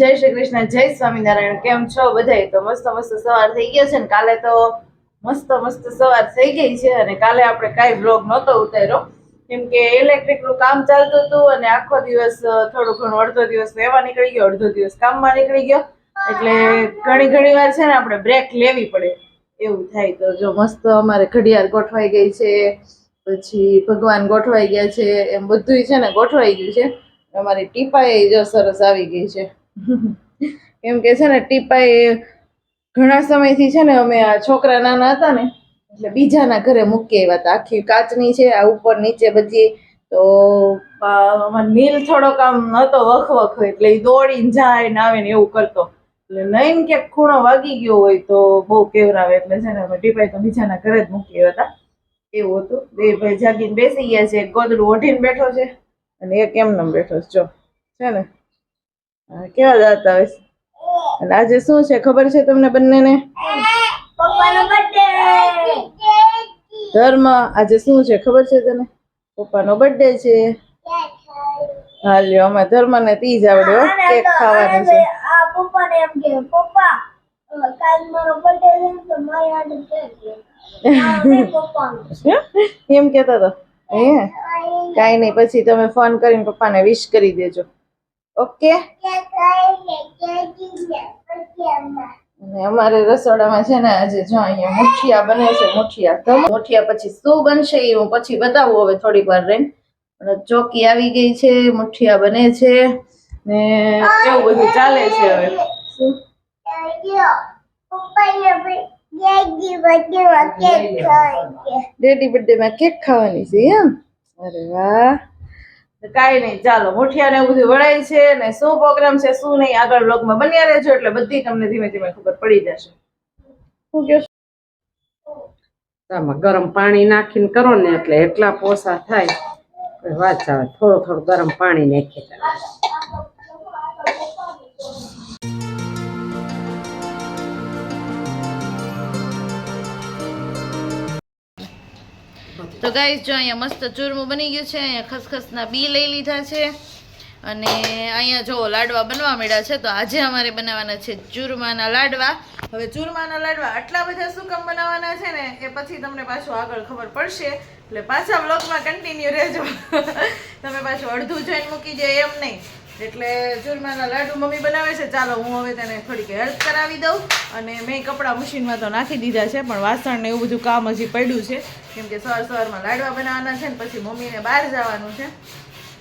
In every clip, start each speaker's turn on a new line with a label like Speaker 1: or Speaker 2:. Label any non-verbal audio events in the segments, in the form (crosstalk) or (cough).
Speaker 1: જય શ્રી કૃષ્ણ, જય સ્વામિનારાયણ, કેમ છો બધાય? તો મસ્ત મસ્ત સવાર થઈ ગયો છે ને કાલે તો મસ્ત મસ્ત સવાર થઈ ગઈ છે અને કાલે આપણે કાંઈ બ્લોગ નહોતો ઉતાર્યો. કેમ કે ઇલેક્ટ્રિકનું કામ ચાલતું હતું અને આખો દિવસ થોડું ઘણું અડધો દિવસ રહેવા નીકળી ગયો, અડધો દિવસ કામમાં નીકળી ગયો. એટલે ઘણી ઘણી વાર છે ને આપણે બ્રેક લેવી પડે. એવું થાય તો જો મસ્ત અમારે ઘડિયાળ ગોઠવાઈ ગઈ છે, પછી ભગવાન ગોઠવાઈ ગયા છે, એમ બધું છે ને ગોઠવાઈ ગયું છે. અમારી ટીપાએ જો સરસ આવી ગઈ છે. (laughs) એમ કે છે ને, ટીપાએ ઘણા સમયથી છે ને અમે આ છોકરા નાના હતા ને, એટલે બીજાના ઘરે મૂકી આવ્યા હતા. આખી કાચની છે, આ ઉપર નીચે બધી. તો નીલ થોડોક આમ નતો વખ વખ એટલે એ દોડીને જાય ને આવે ને એવું કરતો. એટલે નહીં ક્યાંક ખૂણો વાગી ગયો હોય તો બહુ કેવરાવે, એટલે છે ને ટીપાઈ તો બીજાના ઘરે જ મૂકી હતા. એવું હતું. બે ભાઈ જાગીને બેસી ગયા છે, એક ગોદડું ઓઢીને બેઠો છે, અને એક એમને બેઠો છે. જો, છે ને. કેવા દાંત આવે છે? અને આજે શું છે? ખબર છે તમને બંનેને?
Speaker 2: પપ્પાનો બર્થડે
Speaker 1: ધર્મ. આજે શું છે? ખબર છે તને? પપ્પાનો બર્થડે છે. હાલ્યો અમે અમારે ધર્મને તીજ આવડે હો કેક ખાવાની છે.
Speaker 2: પપ્પાને એમ કે પપ્પા કાલ મારો બર્થડે છે તો મારી હાટુ કેક
Speaker 1: એમ કેતો હતો? હે? કાંઈ નહીં પછી તમે ફોન કરીને પપ્પાને વિશ કરી દેજો. ઓકે અને અમારે રસોડામાં છે ને આજે જો અહીંયા મુઠિયા બને છે મુઠિયા તો મુઠિયા પછી શું બનશે એ હું પછી બતાવું હવે થોડીક વાર રહીને. અને ચોકી આવી ગઈ છે મુઠિયા બને છે. ને કેવું બધું ચાલે છે હવે? ડેડી બર્થડે માં કેક ખાવાની છે એમ? અરે વાહ. કાંઈ નહીં ચાલો મુઠિયા ને એવું બધું વળાય છે ને શું પ્રોગ્રામ છે શું નહીં આગળ બ્લોગમાં બન્યા રહેજો એટલે બધી તમને ધીમે ધીમે ખબર પડી જશે. શું કહો?
Speaker 3: આમાં ગરમ પાણી નાખીને કરો ને એટલે એટલા પોસા થાય. વાત આવે થોડું થોડું ગરમ પાણી નાખી
Speaker 1: તો ગાઈસ જો અહીંયા મસ્ત ચૂરમું બની ગયું છે, અહીંયા ખસખસના બી લઈ લીધા છે. અને અહીંયા જો લાડવા બનવા મળ્યા છે, તો આજે અમારે બનાવવાના છે ચૂરમાના લાડવા. હવે ચૂરમાના લાડવા આટલા બધા શું કામ બનાવવાના છે ને, એ પછી તમને પાછું આગળ ખબર પડશે. એટલે પાછા બ્લોગમાં કન્ટિન્યુ રહેજો. (laughs) તમે પાછું અડધું જોઈન મૂકી જાય એમ નહીં. એટલે ચૂરમાના લાડુ મમ્મી બનાવે છે, ચાલો હું હવે તેને થોડીક હેલ્પ કરાવી દઉં અને મેં કપડાં મશીનમાં તો નાખી દીધા છે, પણ વાસણ ને એવું બધું કામ હજી પડ્યું છે. કેમ કે સવાર સવારમાં લાડવા બનાવવાના છે ને પછી મમ્મીને બહાર જવાનું છે.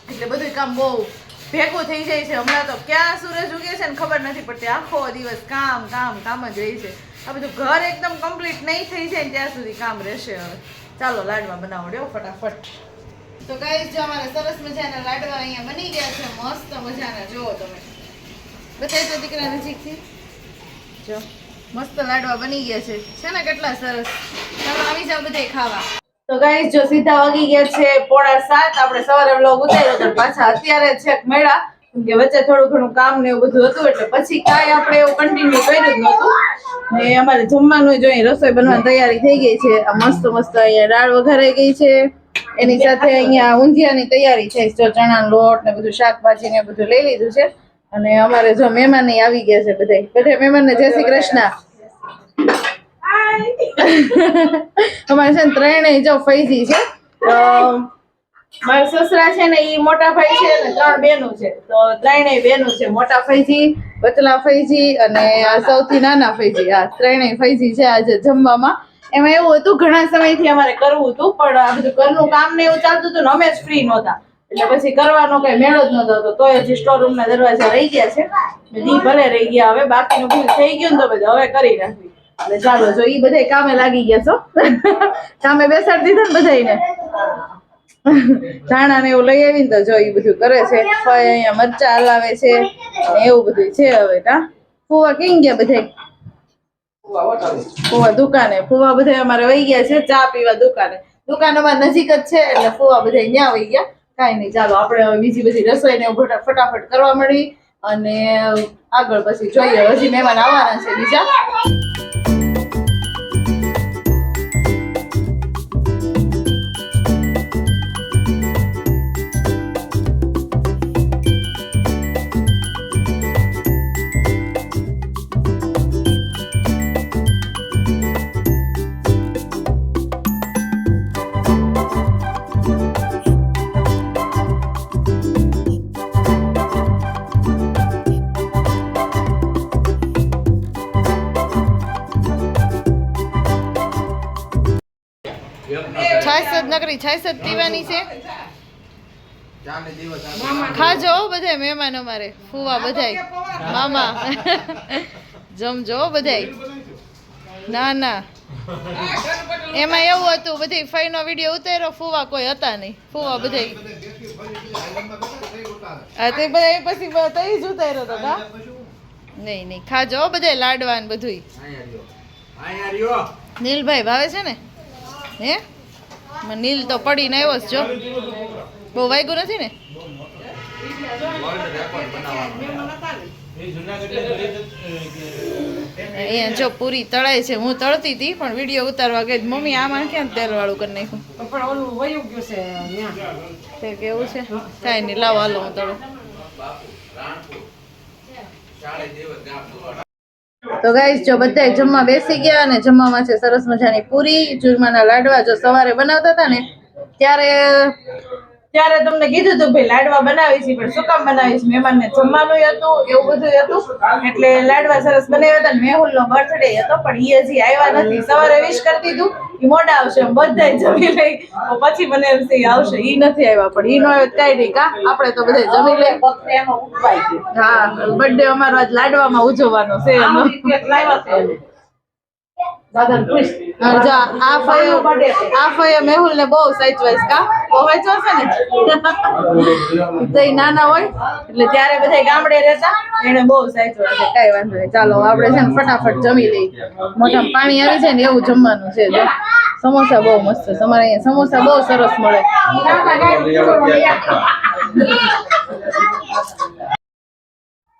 Speaker 1: એટલે બધું કામ બહુ ભેગું થઈ જાય છે. હમણાં તો ક્યાં સૂરજ ઉગે છે ને ખબર નથી પડતી આખો દિવસ કામ કામ કામ જ રહી છે. આ બધું ઘર એકદમ કમ્પ્લીટ નહીં થઈ જાય ને ત્યાં સુધી કામ રહેશે હવે. ચાલો લાડવા બનાવડ્યો ફટાફટ. તો ગાઈસ જો અમારા સરસ મજાના લાડવા અહીંયા બની ગયા છે, મસ્ત મજાના. જુઓ તમે. બતાવી તો દીકરા નજીકથી જો, મસ્ત લાડવા બની ગયા છે. છે ને કેટલા સરસ? તમે આવી જાઓ બધે ખાવા. તો ગાઈસ જો સીધા વાગી ગયા છે પોણા સાત. આપણે સવારે વ્લોગ ઉતાર્યો તો પાછા અત્યારે છેક મેળા કે વચ્ચે થોડું ઘણું કામ ને એવું બધું હતું, એટલે પછી કાંઈ આપણે એવું કન્ટિન્યુ કર્યું જ નહોતું. ને અમારે જમવાનું જો અહીં રસોઈ બનવાની તૈયારી થઈ ગઈ છે. આ મસ્ત મસ્ત અહીંયા દાળ વઘારાઈ ગઈ છે. એની સાથે અહીંયા ઊંધિયાની તૈયારી છે જો ચણાનો લોટ ને બધું શાકભાજી ને બધું લઈ લીધું છે. અને અમારે જો મહેમાન આવી ગયા છે બધા બધા મહેમાન ને જય શ્રી કૃષ્ણ. (laughs) અમારે છે ને ત્રણેય જો ફૈજી છે. તો મારા સસરા છે ને એ મોટા ભાઈ છે ને ત્રણ બેનું છે. તો ત્રણેય બેનું છે મોટા ફૈજી વચલા ફૈજી અને આ સૌથી નાના ફૈજી. આ ત્રણેય ફૈજી છે આજે જમવામાં. એમાં એવું હતું, ઘણા સમયથી અમારે કરવું હતું, પણ આ બધું ઘરનું કામ ને એવું ચાલતું હતું ને અમે જ ફ્રી નહોતા. એટલે પછી કરવાનો કઈ મેળો જ નહોતો તો તોય હજી સ્ટોર રૂમ ના દરવાજા રહી ગયા છે. દી ભલે રહી ગયા, હવે બાકીનું બધું થઈ ગયું ને તો બધું હવે કરી નાખવી. એટલે ચાલો, જો એ બધાય કામે લાગી ગયા છો. કામે બેસાડી દીધા ને બધાયને. ધાણા ને એવું લઈ આવીને તો જો એ બધું કરે છે. અહીંયા મરચા હલાવે છે એવું બધું છે હવે ના ફુવા કઈ ગયા બધાય? ફુવા દુકાને. ફુવા બધા અમારે વહી ગયા છે, ચા પીવા દુકાને. દુકાન અમારે નજીક જ છે, એટલે ફુવા બધા ત્યાં વહી ગયા. કાંઈ નહીં ચાલો, આપણે હવે બીજી બધી રસોઈ ને ફટાફટ કરવા મળી અને આગળ પછી જોઈએ, હજી મહેમાન આવવાના છે બીજા. નકરી છાશ જ પીવાની છે. ખાજો હો બધાય મહેમાનો મારે ફુવા બધાય. મામા. જમજો બધાય. ના ના. એમાં એવું હતું બધી ફઈનો વીડિયો ઉતાર્યો ફુવા કોઈ હતા નહીં. ફુવા બધાય. હા તે બધા એ પછી તઈ જ ઉતાર્યો તો કા નહીં નહીં. ખાજો બધે બધાય લાડવા ને બધુંય. નીલભાઈ ભાવે છે ને? હે? નીલ તો પડીને આવ્યો છે, જો. બહુ વાગ્યું નથી ને? અહીંયા જો પૂરી તળાય છે, હું તળતી હતી, પણ વીડિયો ઉતારવા ગઈ મમ્મી આમાં ક્યાં તેલ વાળું કરી નાખ્યું?
Speaker 3: પણ ઓલું વયું ગયું છે
Speaker 1: તે કેવું છે? કાંઈ નહીં, લાવો, હાલો, હું તળું. તો ગાઈસ જો બધા જમવા બેસી ગયા અને જમવામાં છે સરસ મજાની પૂરી. ચૂરમાના લાડવા જો સવારે બનાવતા હતા ને, ત્યારે ત્યારે તમને કીધું હતું ભાઈ લાડવા બનાવી છે પણ શું કામ બનાવી છે મહેમાનને જમવાનું હતું એવું બધું હતું એટલે લાડવા સરસ બનાવ્યા હતા મેહુલ નો બર્થડે હતો પણ એ હજી આવ્યા નથી સવારે વિશ કરી દીધું મોડા આવશે બધા જમી લઈ પછી મને એમ થી આવશે ઈ નથી આવ્યા પણ ઈ નો તો નહીં કા આપણે તો બધા જમી લઈ. હા બર્થડે અમારો આજ લાડવામાં ઉજવવાનો છે મેહુલ ને બહુ સાચવાઈશ કા? બહુ છે ને? તો નાના હોય એટલે ત્યારે બધા ગામડે રહેતા એને બહુ સાચવા છે કઈ વાંધો નહીં. ચાલો આપણે છે ને ફટાફટ જમી લઈ મોઢામાં પાણી આવી જાય ને એવું જમવાનું છે જો. સમોસા બહુ મસ્ત છે. તમારે અહીંયા સમોસા બહુ સરસ મળે.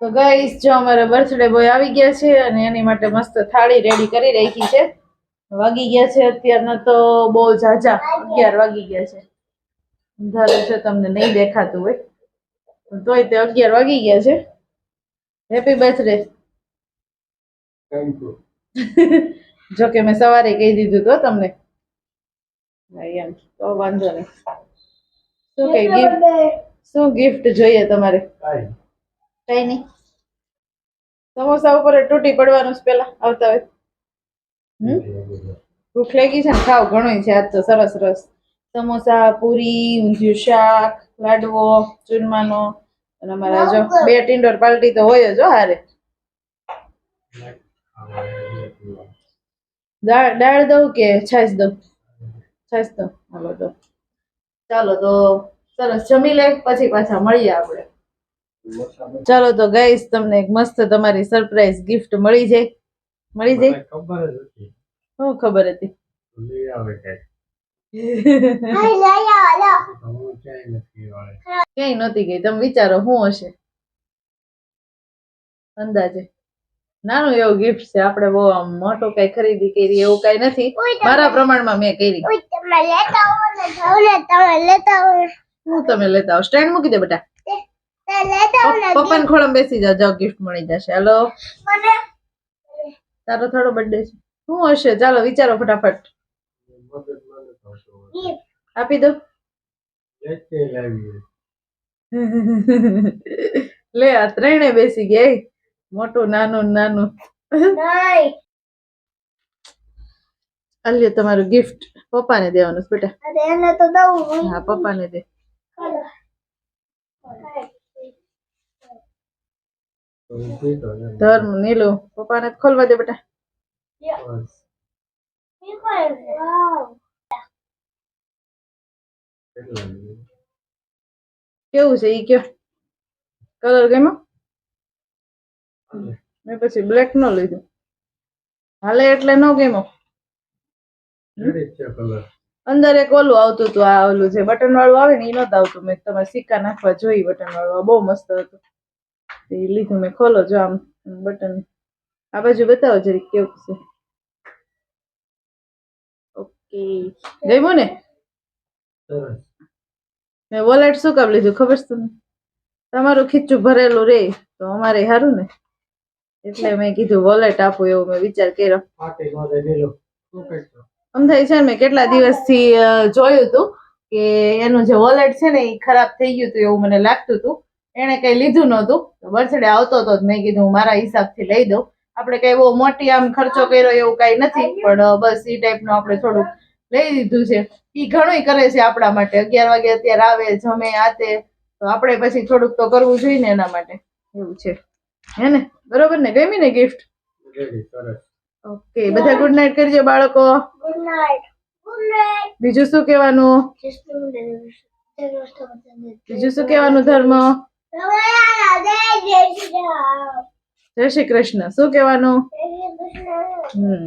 Speaker 1: તો ગાઈસ જો અમારે બર્થડે બોય આવી ગયા છે અને એની માટે મસ્ત થાળી રેડી કરી રાખી છે. વાગી ગયા છે અત્યારના તો બહુ ઝાઝા અગિયાર વાગી ગયા છે. અંધારું છે તમને નહીં દેખાતું હોય. તોય તે અગિયાર વાગી ગયા છે. હેપી બર્થડે (laughs) જો કે મેં સવારે કહી દીધું તો તમને. હા, એમ. તો વાંધો નહીં. શું કઈ ગિફ્ટ શું ગિફ્ટ જોઈએ તમારે? કઈ નહીં સમોસા ઉપર તૂટી પડવાનું છે પેલા, આવતા હોય. હમ? ભૂખ લાગી છે ને ખાવ ઘણું છે આજ તો સરસ રસ સમોસા, પૂરી, ઊંધિયું શાક, લાડવો, ચૂરમાનો અને અમારા જો બે ટિન્ડોર પાર્ટી તો હોય જ હારે. દાળ દઉં કે છાશ દઉં? છાશ દઉં. હાલો દો ચાલો તો સરસ, જમી લે, પછી પાછા મળીએ આપણે. ચાલો તો ગાઈસ તમને એક મસ્ત તમારી સરપ્રાઈઝ ગિફ્ટ મળી જાય. મળી જાય?
Speaker 4: ખબર જ હતી.
Speaker 1: શું ખબર હતી?
Speaker 4: લઈ આવે કઈ
Speaker 1: નહોતી ગઈ. તમે વિચારો શું હશે? અંદાજે. નાનું એવું ગિફ્ટ છે. આપણે બહુ આમ મોટો કઈ ખરીદી કરી એવું કઈ નથી. મારા પ્રમાણમાં મેં કરી.
Speaker 2: તમે લેતા આવો
Speaker 1: હું તમે લેતા આવો. સ્ટેન્ડ મૂકી દે બેટા. પપ્પાને ખોળમ બેસી જાવ જાવ ગિફ્ટ મળી જશે. હાલો. તારો થોડો બર્થડે છે. શું હશે? ચાલો વિચારો ફટાફટ. આપી દો. (laughs) લે આ ત્રણે બેસી ગયા મોટું નાનું નાનું. અલ્યો તમારું ગિફ્ટ પપ્પાને દેવાનું છે બેટા.
Speaker 2: અરે એને તો દઉં હા.
Speaker 1: પપ્પાને દે.
Speaker 2: ચાલો.
Speaker 4: તો પપ્પા ને
Speaker 1: ખોલવા દે બેટા? કેવું છે ઈ કયો? કલર ગમ્યો? મેં પછી બ્લેક નો લીધો. હાલે એટલે નો ગમ્યો. અંદર એક ઓલું આવતું હતું, આ ઓલું જે બટન વાળું આવે ને એ નતું આવતું. મેં તમારે સિક્કા નાખવા જોઈ બટન વાળું. બહુ મસ્ત હતું. એ લીધું મેં ખોલો જો આમ બટન. આ બાજુ બતાવો જરીક કેવું છે. ઓકે. જઈમો ને? મેં વોલેટ શું કામ લીધું ખબર છે તમને? તમારું ખીચું ભરેલું રે તો અમારે સારું ને. એટલે મેં કીધું વોલેટ આપું એવું મેં વિચાર કર્યો. આમ થાય છે મેં કેટલા દિવસથી જોયું હતું કે એનું જે વોલેટ છે ને એ ખરાબ થઈ ગયું હતું એવું મને લાગતું હતું એને કઈ લીધું નહોતું. બર્થડે આવતો હતો મેં કીધું હું મારા હિસાબથી લઈ દઉં. આપણે કઈ બહુ મોટી આમ ખર્ચો કર્યો એવું કઈ નથી પણ બસ એ ટાઈપનું આપણે થોડુંક લઈ દીધું છે. એ ઘણું કરે છે આપણા માટે. અગિયાર વાગે અત્યારે આવે જમે આતે તો આપણે પછી થોડુંક તો કરવું જોઈએ ને એના માટે. એવું છે. હે ને? બરોબર ને? ગમી ને ગિફ્ટ
Speaker 4: રેડી
Speaker 1: ઓકે બધા ગુડ નાઇટ કરજો બાળકો.
Speaker 2: ગુડ નાઇટ
Speaker 1: બીજું શું કહેવાનું? બીજું શું કહેવાનું ધર્મ?
Speaker 2: જય શ્રી
Speaker 1: કૃષ્ણ. શું કહેવાનું? હમ.